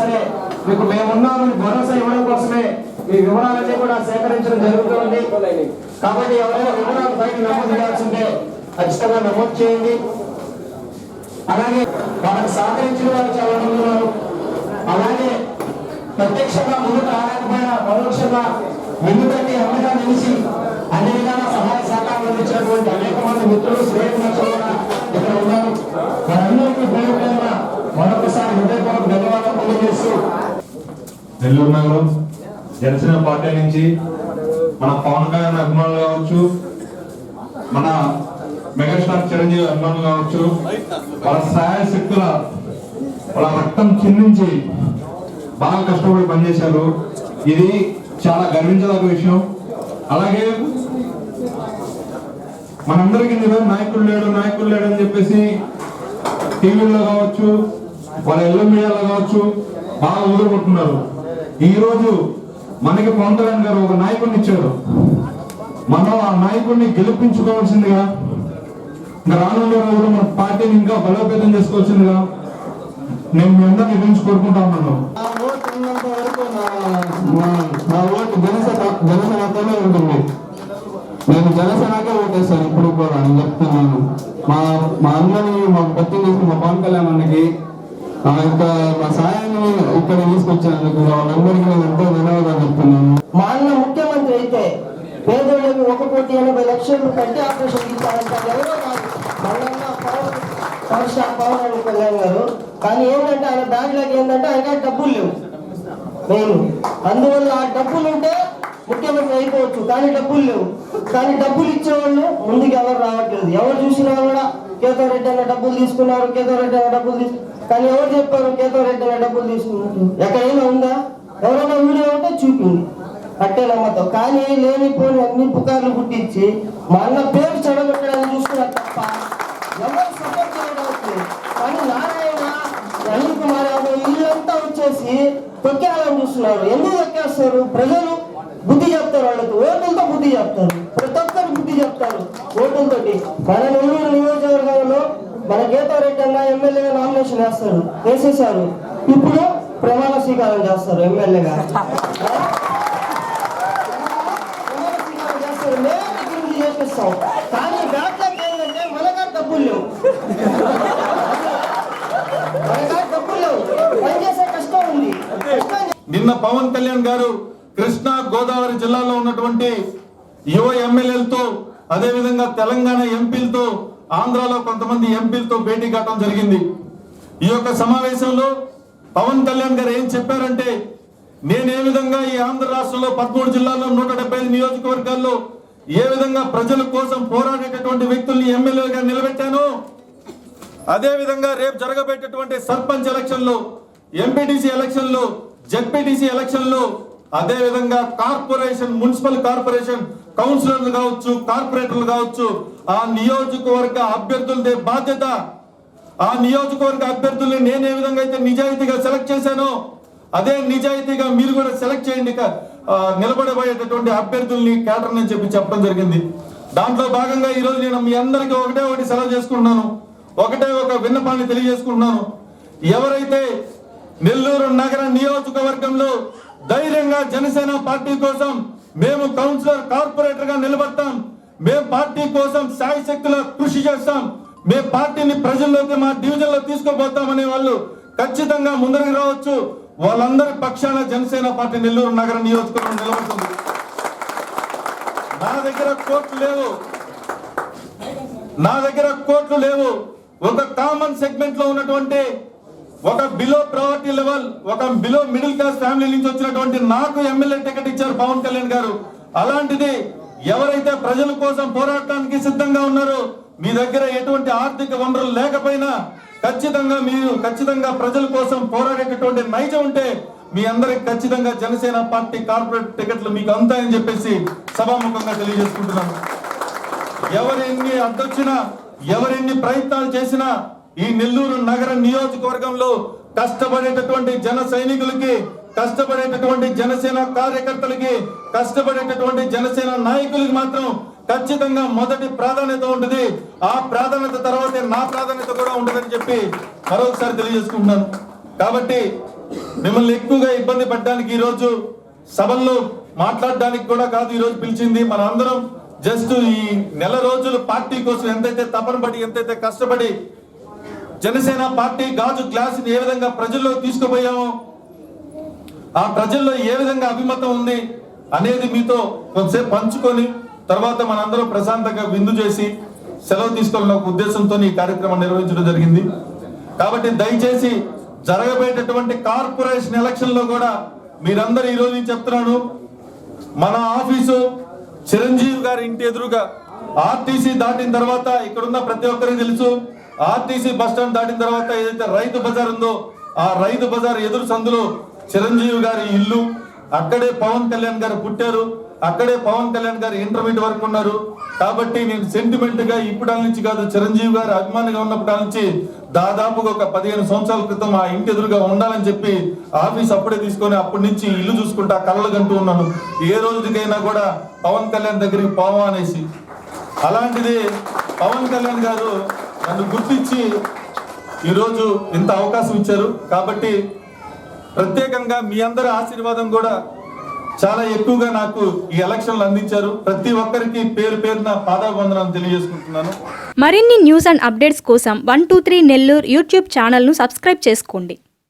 సరే మీకు మేమున్నామని భరోసా ఇవ్వడం కోసమే ఈ వివరాలన్నీ కూడా సేకరించడం జరుగుతుంది. కాబట్టి ఎవరైనా వివరాలు పైన నమోదు చేయాల్సిందే ఖచ్చితంగా నమోదు చేయండి. అలాగే వాళ్ళకి సహకరించిన వారు చాలా మంది ఉన్నారు. అలాగే ప్రత్యక్షంగా ముందుకు రాలేకపోయినా పరోక్షంగా ఎందుకంటే అండగా నిలిచి అన్ని విధాల సహాయ సహకారాలు అందించినటువంటి అనేక మంది మిత్రులు శ్రేయభిలాషులు కూడా ఇక్కడ ఉన్నారు వారందరికీ పేరు పేరున మరొకసారి హృదయపూర్వక ధన్యవాదాలు తెలియజేస్తూ నెల్లూరు నగరం జనసేన పార్టీ నుంచి మన పవన్ కళ్యాణ్ అభిమానులు కావచ్చు మన మెగాస్టార్ చిరంజీవి అభిమానులు కావచ్చు వాళ్ళ సహాయ శక్తుల వాళ్ళ రక్తం చిందించి బాగా కష్టపడి పనిచేశారు. ఇది చాలా గర్వించదగ్గ విషయం. అలాగే మనందరికీ నాయకులు నాయకుడు లేడు నాయకుడు లేడు అని చెప్పేసి టీవీలో కావచ్చు వాళ్ళ ఎల్లో మీడియాలో కావచ్చు బాగా ఊరుకుంటున్నారు. ఈ రోజు మనకి పవన్ కళ్యాణ్ గారు ఒక నాయకుడిని ఇచ్చారు. మనం ఆ నాయకుడిని గెలిపించుకోవాల్సిందిగా ఇంకా రానున్న రోజుల్లో మన పార్టీని ఇంకా బలోపేతం చేసుకోవాల్సిందిగా నేను మీ అందరినీ గురించి కోరుకుంటా ఉన్నాను. నా ఓటు జనసేన జనసేనతోనే ఉంటుంది. నేను జనసేనకే ఓటేస్తాను ఇప్పుడు కూడా అని చెప్తున్నాను. మా మా అందరినీ మా పత్తి చేసిన మా పవన్ కళ్యాణ్ అన్నకి ఆ యొక్క మా సాయాన్ని ఇక్కడ తీసుకొచ్చినందుకు వాళ్ళందరికీ నేను ఎంతో ధన్యవాదాలు చెప్తున్నాను. మా అన్న ముఖ్యమంత్రి అయితే పేదోళ్ళకి ఒక కోటి ఎనభై లక్షలు కంటి ఆపరేషన్ ఇచ్చారంట ఎవరో కాదు. మల్లన్న పవన్ పవర్ స్టార్ పవన్ అని కళ్యాణ్ గారు. కానీ ఏంటంటే ఆయన బ్యాంక్లోకి ఏంటంటే ఆయన డబ్బులు లేవు. మెయిన్ అందువల్ల ఆ డబ్బులు ఉంటే ముఖ్యమంత్రి అయిపోవచ్చు కానీ డబ్బులు లేవు. కానీ డబ్బులు ఇచ్చేవాళ్ళు ముందుకు ఎవరు రావట్లేదు. ఎవరు చూసినా కూడా కేతో రెడ్డి అన్న డబ్బులు తీసుకున్నారు కేతో రెడ్డి అన్న డబ్బులు తీసుకు కానీ ఎవరు చెప్పారు కేతో రెడ్డి డబ్బులు తీసుకున్నారు ఎక్కడైనా ఉందా? ఎవరైనా వీడియో ఉంటే చూపింది అట్టే నమ్మతో కానీ లేనిపోని అన్ని పుకార్లు పుట్టించి మా అన్న పేరు చెడగొట్టడానికి చూస్తున్నారు తప్ప ఎవరు సపోర్ట్ చేయడానికి? కానీ నారాయణ అనిల్ కుమార్ యాదవ్ వీళ్ళంతా వచ్చేసి తొక్కేయాలని చూస్తున్నారు. ఎందుకు తొక్కేస్తారు? ప్రజలు బుద్ధి చెప్తారు వాళ్ళకి ఓటులతో బుద్ధి చెప్తారు. ప్రతి ఒక్కరు బుద్ధి చెప్తారు ఓటులతోటి. మన నెల్లూరు నియోజకవర్గం మన గీతారెడ్డి అన్న ఎమ్మెల్యేగా నామినేషన్ వేస్తారు వేసేసారు ఇప్పుడు ప్రమాణ స్వీకారం చేస్తారు ఎమ్మెల్యేగా. చేపిస్తాం కానీ బ్యాట్లకి ఏంటంటే మనగా డబ్బులు లేవు డబ్బులు లేవు నిన్న పవన్ కళ్యాణ్ గారు కృష్ణా గోదావరి జిల్లాలో ఉన్నటువంటి యువ ఎమ్మెల్యేలతో అదేవిధంగా తెలంగాణ ఎంపీలతో ఆంధ్రాలో కొంతమంది ఎంపీలతో భేటీ కావడం జరిగింది. ఈ యొక్క సమావేశంలో పవన్ కళ్యాణ్ గారు ఏం చెప్పారంటే నేను ఏ విధంగా ఈ ఆంధ్ర రాష్ట్రంలో పదమూడు జిల్లాల్లో నూట డెబ్బై నియోజకవర్గాల్లో ఏ విధంగా ప్రజల కోసం పోరాడేటటువంటి వ్యక్తుల్ని ఎమ్మెల్యేగా నిలబెట్టాను అదే విధంగా రేపు జరగబెట్టేటువంటి సర్పంచ్ ఎలక్షన్లు ఎంపీటీసీ ఎలక్షన్లు జడ్పీటీసీ ఎలక్షన్లు అదే విధంగా కార్పొరేషన్ మున్సిపల్ కార్పొరేషన్ కౌన్సిలర్లు కావచ్చు కార్పొరేటర్లు కావచ్చు ఆ నియోజకవర్గ అభ్యర్థులదే బాధ్యత. ఆ నియోజకవర్గ అభ్యర్థుల్ని నేను ఏ విధంగా అయితే నిజాయితీగా సెలెక్ట్ చేశానో అదే నిజాయితీగా మీరు కూడా సెలెక్ట్ చేయండి నిలబడబోయేటటువంటి అభ్యర్థుల్ని కేటర్ అని చెప్పి చెప్పడం జరిగింది. దాంట్లో భాగంగా ఈ రోజు నేను మీ అందరికీ ఒకటే ఒకటి సెలవు చేసుకుంటున్నాను. ఒకటే ఒక విన్నపాన్ని తెలియజేసుకుంటున్నాను. ఎవరైతే నెల్లూరు నగర నియోజకవర్గంలో ధైర్యంగా జనసేన పార్టీ కోసం మేము కౌన్సిలర్ కార్పొరేటర్గా నిలబడతాం. మేము పార్టీ కోసం సాయి శక్తుల కృషి చేస్తాం. మేము పార్టీని ప్రజల్లోకి మా డివిజన్లో తీసుకుపోతామనే వాళ్ళు ఖచ్చితంగా ముందరికి రావచ్చు. వాళ్ళందరి పక్షాన జనసేన పార్టీ నెల్లూరు నగర నియోజకవర్గం నిలబడుతుంది. నా దగ్గర కోట్లు లేవు. నా దగ్గర కోట్లు లేవు. ఒక కామన్ సెగ్మెంట్లో ఉన్నటువంటి ఒక బిలో ప్రావర్టీ లెవెల్ ఒక బిలో మిడిల్ క్లాస్ ఫ్యామిలీ నుంచి వచ్చినటువంటి నాకు ఎమ్మెల్యే టికెట్ ఇచ్చారు పవన్ కళ్యాణ్ గారు. అలాంటిది ఎవరైతే ప్రజల కోసం పోరాడటానికి సిద్ధంగా ఉన్నారో మీ దగ్గర ఎటువంటి ఆర్థిక వనరులు లేకపోయినా ఖచ్చితంగా మీరు ఖచ్చితంగా ప్రజల కోసం పోరాడేటటువంటి నైజం ఉంటే మీ అందరికి ఖచ్చితంగా జనసేన పార్టీ కార్పొరేట్ టికెట్లు మీకు అందాయని చెప్పేసి సభాముఖంగా తెలియజేసుకుంటున్నాను. ఎవరెన్ని అడ్డొచ్చినా ఎవరెన్ని ప్రయత్నాలు చేసినా ఈ నెల్లూరు నగర నియోజకవర్గంలో కష్టపడేటటువంటి జన సైనికులకి కష్టపడేటటువంటి జనసేన కార్యకర్తలకి కష్టపడేటటువంటి జనసేన నాయకులకి మాత్రం ఖచ్చితంగా మొదటి ప్రాధాన్యత ఉంటుంది. ఆ ప్రాధాన్యత తర్వాతే నా ప్రాధాన్యత కూడా ఉంటుందని చెప్పి మరొకసారి తెలియజేసుకుంటున్నాను. కాబట్టి మిమ్మల్ని ఎక్కువగా ఇబ్బంది పడడానికి ఈరోజు సభల్లో మాట్లాడడానికి కూడా కాదు ఈరోజు పిలిచింది మన అందరం జస్ట్ ఈ నెల రోజులు పార్టీ కోసం ఎంతైతే తపన పడి ఎంతైతే కష్టపడి జనసేన పార్టీ గాజు గ్లాస్ ఏ విధంగా ప్రజల్లో తీసుకుపోయామో ఆ ప్రజల్లో ఏ విధంగా అభిమతం ఉంది అనేది మీతో కొంతసేపు పంచుకొని తర్వాత మనందరం ప్రశాంతంగా విందు చేసి సెలవు తీసుకోవాలన్న ఒక ఉద్దేశంతో ఈ కార్యక్రమం నిర్వహించడం జరిగింది. కాబట్టి దయచేసి జరగబోయేటటువంటి కార్పొరేషన్ ఎలక్షన్లో కూడా మీరందరూ ఈ రోజు నేను చెప్తున్నాను మన ఆఫీసు చిరంజీవి గారి ఇంటి ఎదురుగా ఆర్టీసీ దాటిన తర్వాత ఇక్కడున్న ప్రతి ఒక్కరికి తెలుసు ఆర్టీసీ బస్ స్టాండ్ దాటిన తర్వాత ఏదైతే రైతు బజార్ ఉందో ఆ రైతు బజార్ ఎదురు సందులో చిరంజీవి గారి ఇల్లు. అక్కడే పవన్ కళ్యాణ్ గారు పుట్టారు. అక్కడే పవన్ కళ్యాణ్ గారు ఇంటర్మీడియట్ వరకు ఉన్నారు. కాబట్టి నేను సెంటిమెంట్గా ఇప్పుడు నుంచి కాదు చిరంజీవి గారు అభిమానిగా ఉన్నప్పటి నుంచి దాదాపుగా ఒక పదిహేను సంవత్సరాల క్రితం ఆ ఇంటి ఎదురుగా ఉండాలని చెప్పి ఆఫీస్ అప్పుడే తీసుకొని అప్పటి నుంచి ఇల్లు చూసుకుంటా కళ్ళలు కంటూ ఉన్నాను. ఏ రోజుకైనా కూడా పవన్ కళ్యాణ్ దగ్గరికి పోవా అనేసి. అలాంటిది పవన్ కళ్యాణ్ గారు నన్ను గుర్తించి ఈరోజు ఇంత అవకాశం ఇచ్చారు. కాబట్టి ప్రత్యేకంగా మీ అందరి ఆశీర్వాదం కూడా చాలా ఎక్కువగా నాకు ఈ ఎలక్షన్లు అందించారు. ప్రతి ఒక్కరికి పేరు పేరున పాదాబంధనాలు తెలియజేసుకుంటున్నాను. మరిన్ని న్యూస్ అండ్ అప్డేట్స్ కోసం one two three Nellore YouTube ఛానల్ను సబ్స్క్రైబ్ చేసుకోండి.